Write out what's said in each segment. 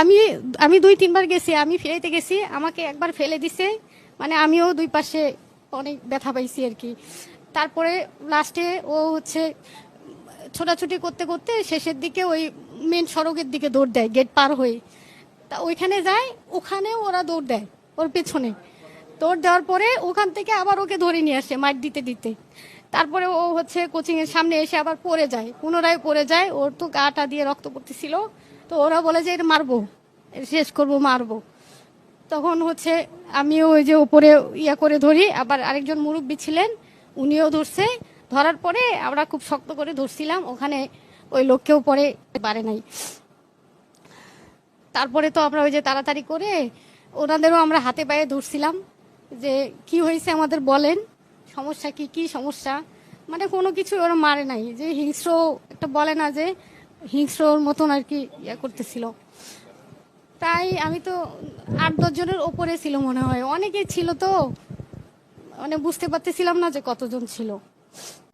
আমি আমি দুই, তিনবার গেছি, আমি ফিরাইতে গেছি, আমাকে একবার ফেলে দিছে মানে আমিও দুই পাশে অনেক ব্যথা পাইছি আর কি। তারপরে লাস্টে ও হচ্ছে ছোটাছুটি করতে করতে শেষের দিকে ওই মেন সড়কের দিকে দৌড় দেয় গেট পার হয়ে। তা ওইখানে যায়, ওখানেও ওরা দৌড় দেয়, ওর পেছনে। দৌড় দেওয়ার পরে ওখান থেকে আবার ওকে ধরে নিয়ে আসে মার দিতে দিতে। তারপরে ও হচ্ছে কোচিং এর সামনে এসে আবার পড়ে যায়, পুনরায় পড়ে যায়, ওর তো গাটা দিয়ে রক্ত পড়তেছিল। তো ওরা বলে যে এটা মারবো, শেষ করব, মারবো। তখন হচ্ছে আমিও ওই যে উপরে ইয়া করে ধরি, আবার আরেকজন মুরব্বী ছিলেন, উনিও ধরছে। ধরার পরে আমরা খুব শক্ত করে ধরছিলাম, ওখানে ওই লোককেও পরে পারে নাই। তারপরে তো আমরা ওই যে তাড়াতাড়ি করে ওনাদেরও আমরা হাতে পায়ে ধরছিলাম, যে কি হয়েছে আমাদের বলেন, সমস্যা কি কি সমস্যা? মানে কোনো কিছু ওরা মারে নাই, যে হিংস্র একটা বলে না যে হিংস্রর মতন আর কি ইয়া করতেছিল। তাই আমি তো আট দশ জনের ওপরে ছিল মনে হয়। অনেকেই ছিল তো মানে বুঝতে পারতেছিলাম না যে কতজন ছিল।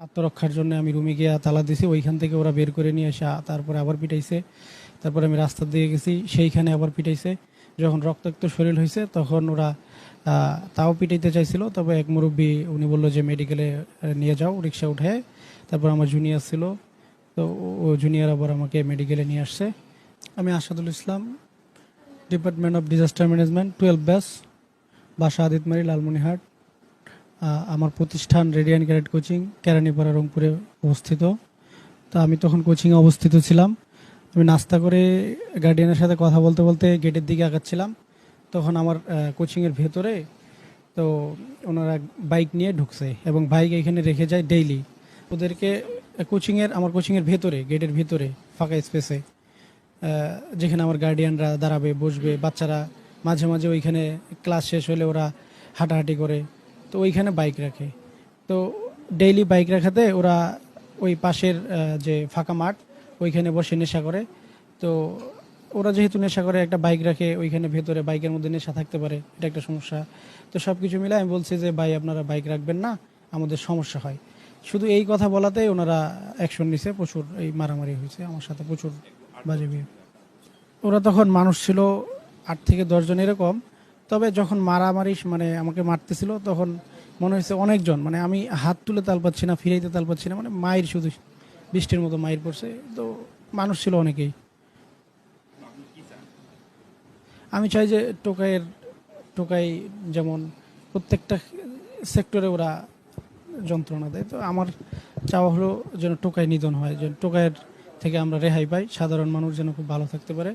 আত্মরক্ষার জন্য আমি রুমে গিয়ে তালা দিছি, ওইখান থেকে ওরা বের করে নিয়ে আসা তারপরে আবার পিটাইছে। তারপরে আমি রাস্তার দিকে গেছি, সেইখানে আবার পিটাইছে। যখন রক্তাক্ত শরীর হয়েছে তখন ওরা তাও পিটাইতে চাইছিল, তবে এক মুরব্বী উনি বলল যে মেডিকেলে নিয়ে যাও, রিক্সা উঠে তারপর আমার জুনিয়র ছিল। তো ও- জুনিয়র আবার আমাকে মেডিকেলে নিয়ে আসছে। আমি Asadul Islam department of disaster management twelve batch বাসা আদিতমারি লালমনিহাট আমার প্রতিষ্ঠান রেডিয়ান ক্যারেট কোচিং কেরানীপাড়া, রংপুরে অবস্থিত। তা আমি তখন কোচিংয়ে অবস্থিত ছিলাম। আমি নাস্তা করে গার্ডিয়ানের সাথে কথা বলতে বলতে গেটের দিকে আগাচ্ছিলাম। তখন আমার কোচিংয়ের ভেতরে তো ওনারা বাইক নিয়ে ঢুকছে এবং বাইক এখানে রেখে যায় ডেইলি ওদেরকে কোচিংয়ের আমার কোচিংয়ের ভেতরে গেটের ভেতরে, ফাঁকা স্পেসে যেখানে আমার গার্ডিয়ানরা দাঁড়াবে, বসবে, বাচ্চারা মাঝে মাঝে ওইখানে ক্লাস শেষ হলে ওরা হাঁটাহাঁটি করে, তো ওইখানে বাইক রাখে। তো ডেইলি বাইক রাখাতে ওরা ওই পাশের যে ফাঁকা মাঠ, ওইখানে বসে নেশা করে। তো ওরা যেহেতু নেশা করে, একটা বাইক রাখে, ওইখানে ভেতরে বাইকের মধ্যে নেশা থাকতে পারে, এটা একটা সমস্যা। তো সব কিছু মিলে আমি বলছি যে, ভাই, আপনারা বাইক রাখবেন না, আমাদের সমস্যা হয়। শুধু এই কথা বলাতেই ওনারা অ্যাকশন নিছে, প্রচুর এই মারামারি হয়েছে, আমার সাথে প্রচুর বাজে বিয়ে ওরা তখন মানুষ ছিল আট থেকে দশজন এরকম, তবে যখন মারামারি মানে আমাকে মারতেছিল, তখন মনে হয়েছে অনেকজন মানে আমি হাত তুলে তাল পাচ্ছি না, ফিরাইতে তাল পাচ্ছি না মানে মায়ের শুধু বৃষ্টির মতো মায়ের পড়ছে, তো মানুষ ছিল অনেকেই। আমি চাই যে টোকাইয়ের টোকাই যেমন প্রত্যেকটা সেক্টরে ওরা যন্ত্রণা দেয়। তো আমার চাওয়া হলো যেন টোকায় নিধন হয়, যেন টোকায়ের থেকে আমরা রেহাই পাই। সাধারণ মানুষ যেন খুব ভালো থাকতে পারে।